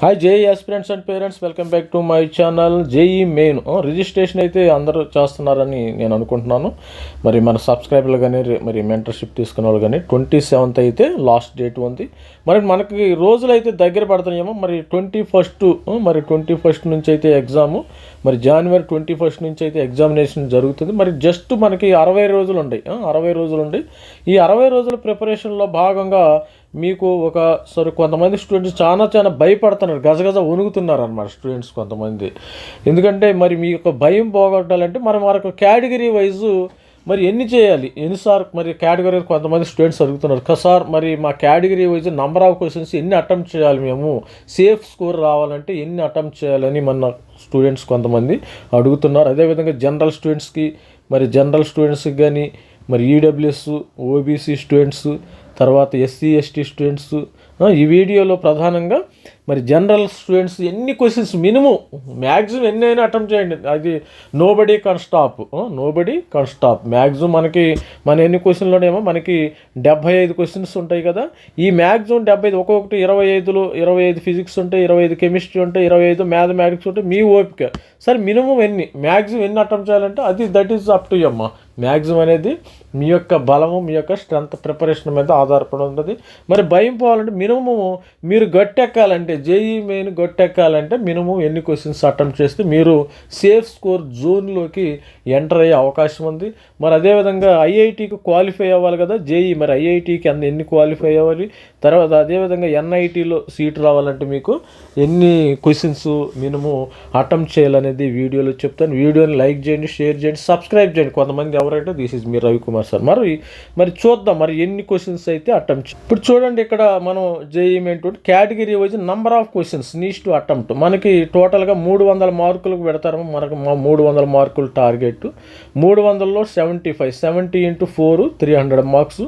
Hi JEE aspirants and parents welcome back to my channel JEE main registration అయితే అందరూ చేస్తున్నారని నేను అనుకుంటున్నాను. మరి మన సబ్స్క్రైబర్లు కానీ మరి మెంటర్షిప్ తీసుకున్న వాళ్ళు కానీ ట్వంటీ సెవెంత్ అయితే లాస్ట్ డేట్ ఉంది. మరి మనకి రోజులు అయితే దగ్గర పడుతున్నాయేమో మరి ట్వంటీ ఫస్ట్ మరి ట్వంటీ ఫస్ట్ నుంచి అయితే ఎగ్జాము మరి జనవరి ట్వంటీ ఫస్ట్ నుంచి అయితే ఎగ్జామినేషన్ జరుగుతుంది. మరి జస్ట్ మనకి అరవై రోజులు ఉన్నాయి అరవై రోజులు ఉన్నాయి ఈ అరవై రోజుల ప్రిపరేషన్లో భాగంగా మీకు ఒక సరే కొంతమంది స్టూడెంట్స్ చాలా చాలా భయపడుతున్నారు గజగజ వణుకుతున్నారు అనమాట స్టూడెంట్స్ కొంతమంది. ఎందుకంటే మరి మీ యొక్క భయం పోగొట్టాలంటే మరి మరొక కేటగిరీ వైజు మరి ఎన్ని చేయాలి? ఎన్నిసార్ మరి కేటగిరీ కొంతమంది స్టూడెంట్స్ అడుగుతున్నారు కదా సార్ మరి మా category wise number of questions ఎన్ని అటెంప్ట్ చేయాలి మేము? సేఫ్ స్కోర్ రావాలంటే ఎన్ని అటెంప్ట్ చేయాలని మన స్టూడెంట్స్ కొంతమంది అడుగుతున్నారు. అదేవిధంగా జనరల్ స్టూడెంట్స్కి మరి జనరల్ స్టూడెంట్స్కి కానీ మరి ఈడబ్ల్యూఎస్ ఓబీసీ స్టూడెంట్స్ తర్వాత ఎస్సీ ఎస్టీ స్టూడెంట్స్ ఈ వీడియోలో ప్రధానంగా మరి జనరల్ స్టూడెంట్స్ ఎన్ని క్వశ్చన్స్ మినిమం మ్యాక్సిమం ఎన్ని అయినా అటెంప్ట్ చేయండి. అది nobody can stop nobody can stop maximum మనకి మన ఎన్ని క్వశ్చన్లోనేమో మనకి డెబ్బై ఐదు క్వశ్చన్స్ ఉంటాయి కదా. ఈ మ్యాక్సిమం డెబ్బై ఐదు ఒక్కొక్కటి ఇరవై ఐదులో ఇరవై ఐదు ఫిజిక్స్ ఉంటాయి ఇరవై ఐదు కెమిస్ట్రీ ఉంటాయి ఇరవై ఐదు మ్యాథమెటిక్స్ ఉంటాయి మీ ఓపిక. సరే మినిమం ఎన్ని మ్యాక్సిమం ఎన్ని అటెంప్ట్ చేయాలంటే అది దట్ ఈస్ అప్ టు అమ్మ. మ్యాక్సిమం అనేది మీ యొక్క బలము మీ యొక్క స్ట్రెంత్ ప్రిపరేషన్ మీద ఆధారపడి ఉంటుంది. మరి భయం పోవాలంటే మినిమము మీరు గట్టెక్కాలంటే జేఈ మెయిన్ గట్టెక్కాలంటే మినిమం ఎన్ని క్వశ్చన్స్ అటెంప్ట్ చేస్తే మీరు సేఫ్ స్కోర్ జోన్లోకి ఎంటర్ అయ్యే అవకాశం ఉంది. మరి అదేవిధంగా ఐఐటికి క్వాలిఫై అవ్వాలి కదా జేఈ మరి ఐఐటికి అంత ఎన్ని క్వాలిఫై అవ్వాలి? తర్వాత అదేవిధంగా ఎన్ఐటీలో సీట్ రావాలంటే మీకు ఎన్ని క్వశ్చన్స్ మినిమం అటెంప్ట్ చేయాలనేది వీడియోలో చెప్తాను. వీడియోని లైక్ చేయండి షేర్ చేయండి సబ్స్క్రైబ్ చేయండి. కొంతమంది ఎవరైతే దిస్ ఇస్ మీ రవికుమార్ సార్. మరి మరి చూద్దాం మరి ఎన్ని క్వశ్చన్స్ అయితే అటెంప్ట్ ఇప్పుడు చూడండి ఇక్కడ మనం జేఈ ఏంటంటే category wise number of questions needs to attempt మనకి టోటల్గా మూడు వందల మార్కులకు పెడతారు. మనకు మా మూడు వందల మార్కులు టార్గెట్ మూడు వందలలో seventy five seventy into four three hundred marks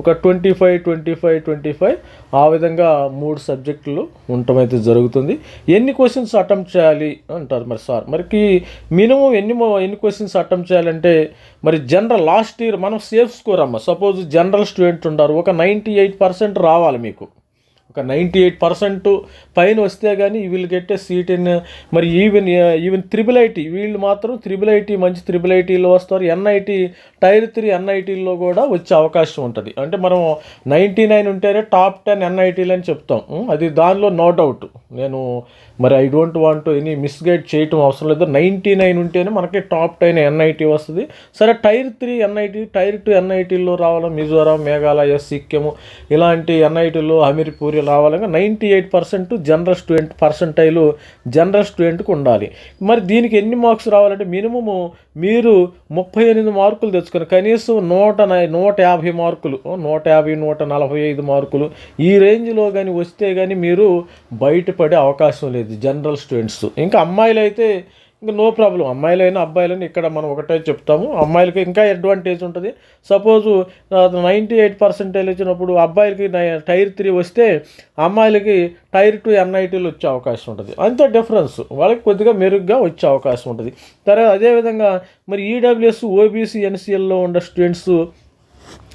ఒక twenty five twenty five twenty five ఆ విధంగా మూడు సబ్జెక్టులు ఉండటం అయితే జరుగుతుంది. ఎన్ని క్వశ్చన్స్ అటెంప్ట్ చేయాలి అంటారు మరి సార్? మరికి మినిమం ఎన్ని ఎన్ని క్వశ్చన్స్ అటెంప్ట్ చేయాలంటే మరి జనరల్ లాస్ట్ ఇయర్ మనం సేఫ్ స్కోర్ అమ్మ. సపోజ్ జనరల్ స్టూడెంట్ ఉంటారు ఒక నైంటీ ఎయిట్ పర్సెంట్ రావాలి మీకు. ఒక నైంటీ ఎయిట్ పర్సెంట్ పైన వస్తే కానీ వీళ్ళు గెట్టే సీట్ ఇన్ మరి ఈవెన్ ఈవెన్ త్రిబుల్ ఐటీ వీళ్ళు మాత్రం త్రిబుల్ ఐటీ మంచి త్రిబుల్ ఐటీలో వస్తారు. ఎన్ఐటీ టైర్ త్రీ ఎన్ఐటీల్లో కూడా వచ్చే అవకాశం ఉంటుంది. అంటే మనం నైంటీ నైన్ ఉంటేనే టాప్ టెన్ ఎన్ఐటీలు అని చెప్తాం. అది దానిలో నో డౌట్. నేను మరి I don't want any misguide చేయటం అవసరం లేదు. నైంటీ నైన్ ఉంటేనే మనకి టాప్ టెన్ ఎన్ఐటీ వస్తుంది. సరే tier three NIT tier two ఎన్ఐటీల్లో రావాలి? మిజోరాం మేఘాలయ సిక్కిం ఇలాంటి ఎన్ఐటీలో హమీర్పూరి రావాలంటే ninety eight percent general student percentile general స్టూడెంట్కి ఉండాలి. మరి దీనికి ఎన్ని మార్క్స్ రావాలంటే మినిమము మీరు ముప్పై ఎనిమిది మార్కులు తెచ్చుకొని కనీసం నూట నై- నూట యాభై మార్కులు నూట యాభై నూట నలభై ఐదు మార్కులు ఈ రేంజ్లో కానీ వస్తే కానీ మీరు బయటపడే అవకాశం లేదు జనరల్ స్టూడెంట్స్. ఇంకా అమ్మాయిలు అయితే ఇంకా నో ప్రాబ్లం అమ్మాయిలైనా అబ్బాయిలైనా ఇక్కడ మనం ఒకటే చెప్తాము. అమ్మాయిలకి ఇంకా అడ్వాంటేజ్ ఉంటుంది. సపోజు నైంటీ ఎయిట్ పర్సెంటేజ్ వచ్చినప్పుడు అబ్బాయిలకి నై- టైర్ త్రీ వస్తే అమ్మాయిలకి టైర్ టూ ఎన్ఐటీలు వచ్చే అవకాశం ఉంటుంది. అంత డిఫరెన్స్ వాళ్ళకి కొద్దిగా మెరుగ్గా వచ్చే అవకాశం ఉంటుంది. తర్వాత అదేవిధంగా మరి ఈడబ్ల్యూఎస్ ఓబీసీ ఎన్సీఎల్లో ఉన్న స్టూడెంట్స్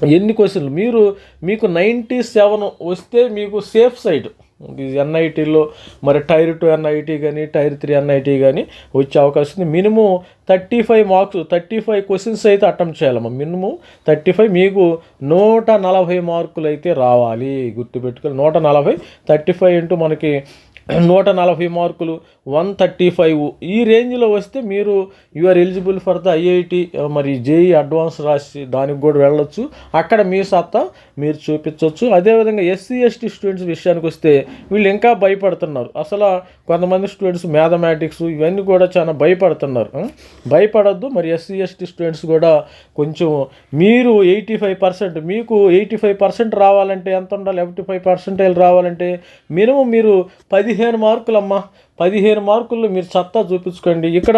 ఎన్ని క్వశ్చన్లు మీరు మీకు నైంటీ సెవెన్ వస్తే మీకు సేఫ్ సైడ్ ఎన్ఐటీలో మరి టైర్ టూ ఎన్ఐటీ కానీ టైర్ త్రీ ఎన్ఐటీ కానీ వచ్చే అవకాశం ఉంది. Minimum thirty five marks thirty five questions అయితే అటెంప్ట్ చేయాలమ్మా. మినిమం థర్టీ ఫైవ్ మీకు నూట నలభై మార్కులు అయితే రావాలి. గుర్తుపెట్టుకోవాలి నూట నలభై థర్టీ ఫైవ్ ఇంటూ మనకి నూట నలభై మార్కులు వన్ థర్టీ ఫైవ్. ఈ రేంజ్లో వస్తే మీరు you are eligible for the IIT మరి జేఈ అడ్వాన్స్ రాసి దానికి కూడా వెళ్ళొచ్చు. అక్కడ మీ సత్తా మీరు చూపించవచ్చు అదేవిధంగా ఎస్సీ ఎస్టీ స్టూడెంట్స్ విషయానికి వస్తే వీళ్ళు ఇంకా భయపడుతున్నారు. అసలు కొంతమంది స్టూడెంట్స్ మ్యాథమెటిక్స్ ఇవన్నీ కూడా చాలా భయపడుతున్నారు. భయపడద్దు భయపడొద్దు. మరి ఎస్సీ ఎస్టీ స్టూడెంట్స్ కూడా కొంచెం మీరు ఎయిటీ ఫైవ్ పర్సెంట్ మీకు ఎయిటీ ఫైవ్ పర్సెంట్ రావాలంటే ఎంత ఉండాలి? ఎయిటీ ఫైవ్ పర్సెంటైల్ రావాలంటే మినిమం మీరు పది పదిహేను మార్కులమ్మా. పదిహేను మార్కుల్లో మీరు సత్తా చూపించుకోండి. ఇక్కడ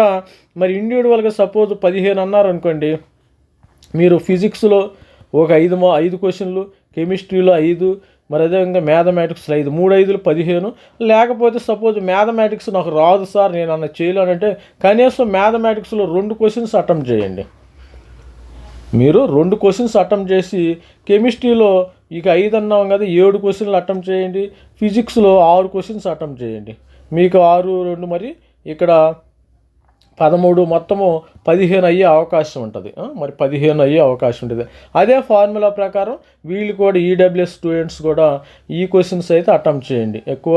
మరి ఇండివిజువల్గా సపోజ్ పదిహేను అన్నారు అనుకోండి మీరు ఫిజిక్స్లో ఒక ఐదు మా ఐదు క్వశ్చన్లు కెమిస్ట్రీలో ఐదు మరి అదేవిధంగా మ్యాథమెటిక్స్లో ఐదు మూడు ఐదులు పదిహేను. లేకపోతే సపోజ్ మ్యాథమెటిక్స్ నాకు రాదు సార్ నేను అన్న చేయలేనంటే కనీసం మ్యాథమెటిక్స్లో రెండు క్వశ్చన్స్ అటెంప్ట్ చేయండి. మీరు రెండు క్వశ్చన్స్ అటెంప్ట్ చేసి కెమిస్ట్రీలో ఇక ఐదు అన్నాం కదా ఏడు క్వశ్చన్లు అటెంప్ట్ చేయండి. ఫిజిక్స్లో ఆరు క్వశ్చన్స్ అటెంప్ట్ చేయండి. మీకు ఆరు రెండు మరి ఇక్కడ పదమూడు మొత్తము పదిహేను అయ్యే అవకాశం ఉంటుంది. మరి పదిహేను అయ్యే అవకాశం ఉంటుంది. అదే ఫార్ములా ప్రకారం వీళ్ళు కూడా ఈడబ్ల్యూఎస్ స్టూడెంట్స్ కూడా ఈ క్వశ్చన్స్ అయితే అటెంప్ట్ చేయండి. ఎక్కువ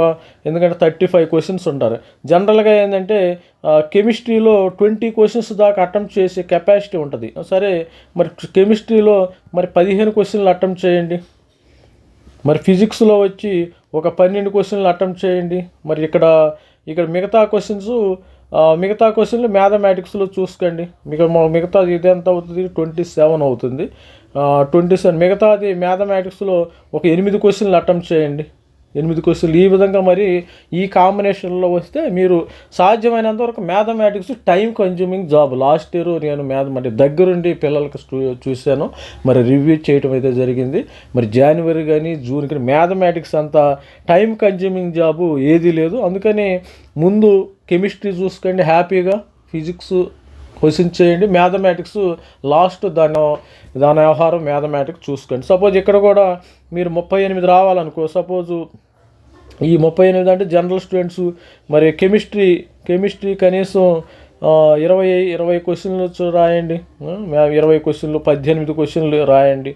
ఎందుకంటే థర్టీ ఫైవ్ క్వశ్చన్స్ ఉంటారు. జనరల్గా ఏంటంటే కెమిస్ట్రీలో ట్వంటీ క్వశ్చన్స్ దాకా అటెంప్ట్ చేసే కెపాసిటీ ఉంటుంది. సరే మరి కెమిస్ట్రీలో మరి పదిహేను క్వశ్చన్లు అటెంప్ట్ చేయండి. మరి ఫిజిక్స్లో వచ్చి ఒక పన్నెండు క్వశ్చన్లు అటెంప్ట్ చేయండి. మరి ఇక్కడ ఇక్కడ మిగతా క్వశ్చన్స్ మిగతా క్వశ్చన్లు మ్యాథమెటిక్స్లో చూసుకోండి. మిగతా మిగతాది ఇది ఎంత అవుతుంది? ట్వంటీ సెవెన్ అవుతుంది. Twenty seven. మిగతాది మ్యాథమెటిక్స్లో ఒక ఎనిమిది క్వశ్చన్లు అటెంప్ట్ చేయండి. ఎనిమిది క్వశ్చన్లు. ఈ విధంగా మరి ఈ కాంబినేషన్లో వస్తే మీరు సాధ్యమైనంత వరకు mathematics time consuming job. Last year నేను మ్యాథ మరి దగ్గరుండి పిల్లలకు స్టూ చూశాను. మరి రివ్యూ చేయటం అయితే జరిగింది. మరి జనవరి కానీ జూన్ కానీ మ్యాథమెటిక్స్ అంత టైం కన్జ్యూమింగ్ జాబు ఏదీ లేదు. అందుకని ముందు కెమిస్ట్రీ చూసుకోండి హ్యాపీగా. ఫిజిక్స్ క్వశ్చన్ చేయండి. మ్యాథమెటిక్స్ లాస్ట్ దాని దాని వ్యవహారం మ్యాథమెటిక్స్ చూసుకోండి. సపోజ్ ఇక్కడ కూడా మీరు ముప్పై ఎనిమిది రావాలనుకో సపోజు ఈ ముప్పై ఎనిమిది అంటే జనరల్ స్టూడెంట్స్ మరి కెమిస్ట్రీ కెమిస్ట్రీ కనీసం ఇరవై ఇరవై క్వశ్చన్లు రాయండి. ఇరవై క్వశ్చన్లు పద్దెనిమిది క్వశ్చన్లు రాయండి.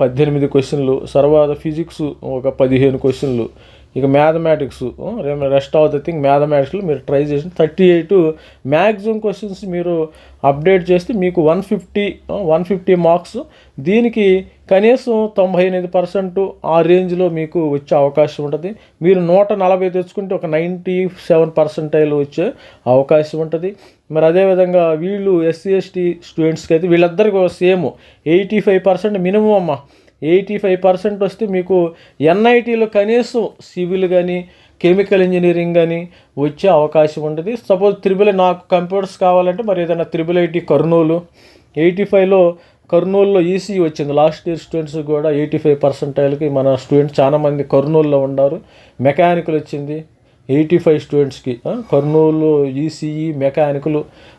పద్దెనిమిది క్వశ్చన్లు తర్వాత ఫిజిక్స్ ఒక పదిహేను క్వశ్చన్లు. ఇక mathematics rest of the thing మ్యాథమెటిక్స్లో మీరు ట్రై చేసి థర్టీ ఎయిట్ మ్యాక్సిమం క్వశ్చన్స్ మీరు అప్డేట్ చేస్తే మీకు one fifty one fifty marks దీనికి కనీసం తొంభై ఎనిమిది పర్సెంట్ ఆ రేంజ్లో మీకు వచ్చే అవకాశం ఉంటుంది. మీరు నూట నలభై తెచ్చుకుంటే ఒక నైంటీ సెవెన్ పర్సెంటైల్ వచ్చే అవకాశం ఉంటుంది. మరి అదేవిధంగా వీళ్ళు ఎస్సీ ఎస్టీ స్టూడెంట్స్కి అయితే వీళ్ళందరికీ same eighty five percent minimum అమ్మ. ఎయిటీ ఫైవ్ పర్సెంట్ వస్తే మీకు ఎన్ఐటీలో కనీసం సివిల్ కానీ కెమికల్ ఇంజనీరింగ్ కానీ వచ్చే అవకాశం ఉంటుంది సపోజ్ త్రిబుల్ నాకు కంప్యూటర్స్ కావాలంటే మరి ఏదైనా త్రిబుల్ ఐటీ కర్నూలు. ఎయిటీ ఫైవ్లో కర్నూలులో ఈసీ వచ్చింది. లాస్ట్ ఇయర్ స్టూడెంట్స్ కూడా ఎయిటీ ఫైవ్ పర్సెంటైల్కి మన స్టూడెంట్స్ చాలామంది కర్నూలులో ఉన్నారు. మెకానికల్ వచ్చింది. ఎయిటీ ఫైవ్ స్టూడెంట్స్కి కర్నూలు ఈసీఈ మెకానికల్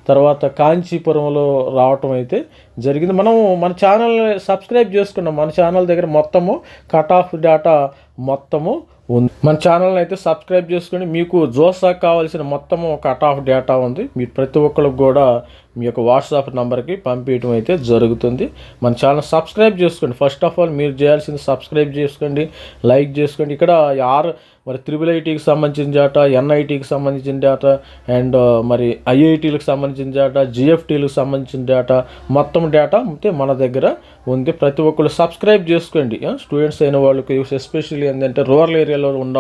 తర్వాత కాంచీపురంలో రావటం అయితే జరిగింది. మనం మన ఛానల్ సబ్స్క్రైబ్ చేసుకున్నాం. మన ఛానల్ దగ్గర మొత్తము కట్ ఆఫ్ డేటా మొత్తము ఉంది. మన ఛానల్ని అయితే సబ్స్క్రైబ్ చేసుకుని మీకు జోసాకు కావాల్సిన మొత్తం కట్ ఆఫ్ డేటా ఉంది. మీరు ప్రతి ఒక్కరికి కూడా మీ యొక్క వాట్సాప్ నెంబర్కి పంపించడం అయితే జరుగుతుంది. మన ఛానల్ సబ్స్క్రైబ్ చేసుకోండి. ఫస్ట్ ఆఫ్ ఆల్ మీరు చేయాల్సింది సబ్స్క్రైబ్ చేసుకోండి. లైక్ చేసుకోండి. ఇక్కడ ఆర్ మరి త్రిబుల్ ఐటీకి సంబంధించిన డేటా ఎన్ఐటీకి సంబంధించిన డేటా అండ్ uh, మరి ఐఐటీలకు సంబంధించిన డేటా జిఎఫ్టీలకు సంబంధించిన డేటా మొత్తం డేటా అయితే మన దగ్గర ఉంది. ప్రతి ఒక్కరు సబ్స్క్రైబ్ చేసుకోండి. స్టూడెంట్స్ అయిన వాళ్ళకి ఎస్పెషల్లీ ఏంటంటే రూరల్ ఏరియాలో ఉన్న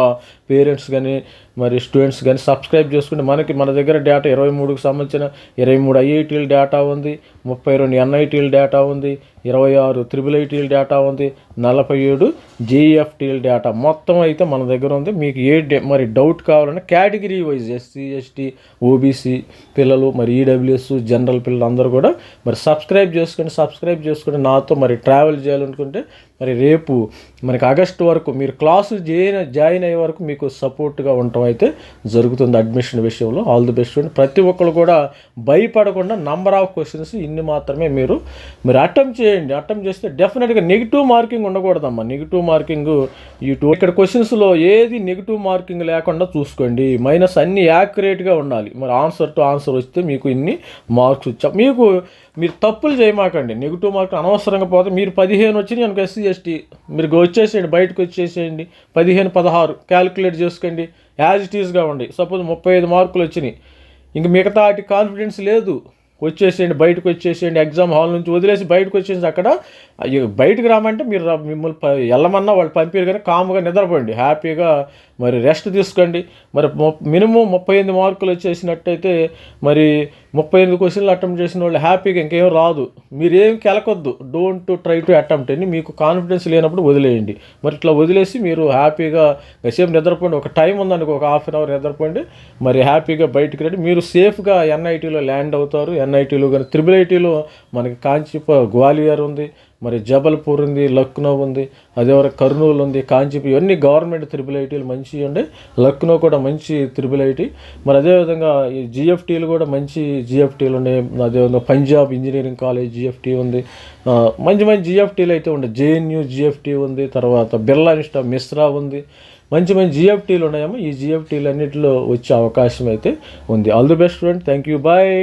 పేరెంట్స్ కానీ మరి స్టూడెంట్స్ కానీ సబ్స్క్రైబ్ చేసుకుంటే మనకి మన దగ్గర డేటా ఇరవై మూడుకి సంబంధించిన ఇరవై మూడు ఐఐటీల డేటా ఉంది ముప్పై రెండు ఎన్ఐటీల డేటా ఉంది ఇరవై ఆరు త్రిబుల్ ఐటీల డేటా ఉంది నలభై ఏడు జేఈఎఫ్టీల డేటా మొత్తం అయితే మన దగ్గర ఉంది. మీకు ఏ డే- మరి డౌట్ కావాలంటే category wise SC ST OBC పిల్లలు మరి ఈడబ్ల్యూఎస్ జనరల్ పిల్లలు అందరూ కూడా మరి సబ్స్క్రైబ్ చేసుకుంటే సబ్స్క్రైబ్ చేసుకుంటే నాతో మరి ట్రావెల్ చేయాలనుకుంటే మరి రేపు మనకి ఆగస్టు వరకు మీరు క్లాసు జాయిన్ జాయిన్ అయ్యే వరకు మీకు సపోర్ట్గా ఉండటం అయితే జరుగుతుంది అడ్మిషన్ విషయంలో. ఆల్ ది బెస్ట్ ప్రతి ఒక్కరు కూడా భయపడకుండా నంబర్ ఆఫ్ క్వశ్చన్స్ ఇన్ని మాత్రమే మీరు మీరు అటెంప్ట్ చేయండి. అటెంప్ట్ చేస్తే డెఫినెట్గా నెగిటివ్ మార్కింగ్ ఉండకూడదమ్మా. నెగిటివ్ మార్కింగ్ ఈ టూ ఇక్కడ క్వశ్చన్స్లో ఏది నెగిటివ్ మార్కింగ్ లేకుండా చూసుకోండి. మైనస్ అన్ని యాక్యురేట్గా ఉండాలి. మరి ఆన్సర్ టు ఆన్సర్ వస్తే మీకు ఇన్ని మార్క్స్ వచ్చా మీకు మీరు తప్పులు చేయమాకండి. నెగిటివ్ మార్కులు అనవసరంగా పోతే మీరు పదిహేను వచ్చినాయి అనుకో ఎస్సీ ఎస్టీ. మీరు వచ్చేసేయండి బయటకు వచ్చేసేయండి. పదిహేను పదహారు. క్యాలిక్యులేట్ చేసుకోండి. యాజ్ ఇట్ ఈస్గా ఉండి. సపోజ్ ముప్పై ఐదు మార్కులు వచ్చినాయి. ఇంక మిగతా వాటి కాన్ఫిడెన్స్ లేదు. వచ్చేసేయండి బయటకు వచ్చేసేయండి. ఎగ్జామ్ హాల్ నుంచి వదిలేసి బయటకు వచ్చేసి అక్కడ అయ్యో, బయటకు రామంటే మీరు మిమ్మల్ని ప- వెళ్ళమన్నా వాళ్ళు పంపారు కానీ కామ్గా నిద్రపోండి. హ్యాపీగా మరి రెస్ట్ తీసుకోండి. మరి మినిమం ముప్పై ఎనిమిది మార్కులు వచ్చేసినట్టయితే మరి ముప్పై ఎనిమిది క్వశ్చన్లు అటెంప్ట్ చేసిన వాళ్ళు హ్యాపీగా ఇంకేం రాదు. మీరేం కెలకొద్దు. డోంట్ ట్రై టు అటెంప్ట్ అని మీకు కాన్ఫిడెన్స్ లేనప్పుడు వదిలేయండి. మరి ఇట్లా వదిలేసి మీరు హ్యాపీగా సేపు నిద్రపోండి. ఒక టైం ఉందనుకో ఒక హాఫ్ అన్ అవర్ నిద్రపోండి. మరి హ్యాపీగా బయటికి రండి. మీరు సేఫ్గా ఎన్ఐటీలో ల్యాండ్ అవుతారు. ఎన్ఐటీలో కానీ త్రిబుల్ ఐటీలో మనకి కాంచీప గ్వాలియర్ ఉంది. మరి జబల్పూర్ ఉంది లక్నో ఉంది అదేవరకు కర్నూలు ఉంది కాంచీపు ఇవన్నీ గవర్నమెంట్ త్రిబుల్ ఐటీలు మంచివి ఉండే. లక్నో కూడా మంచి త్రిబుల్ ఐటీ. మరి అదేవిధంగా ఈ జిఎఫ్టీలు కూడా మంచి జిఎఫ్టీలు ఉన్నాయి అదేవిధంగా పంజాబ్ ఇంజనీరింగ్ కాలేజ్ జిఎఫ్టీ ఉంది. మంచి మంచి జిఎఫ్టీలు అయితే ఉండే. జేఎన్యూ జిఎఫ్టీ ఉంది తర్వాత బిర్లా ఇన్స్టా మిశ్రా ఉంది. మంచి మంచి జిఎఫ్టీలు ఉన్నాయేమో ఈ జిఎఫ్టీలు అన్నింటిలో వచ్చే అవకాశం అయితే ఉంది. All the best friend thank you bye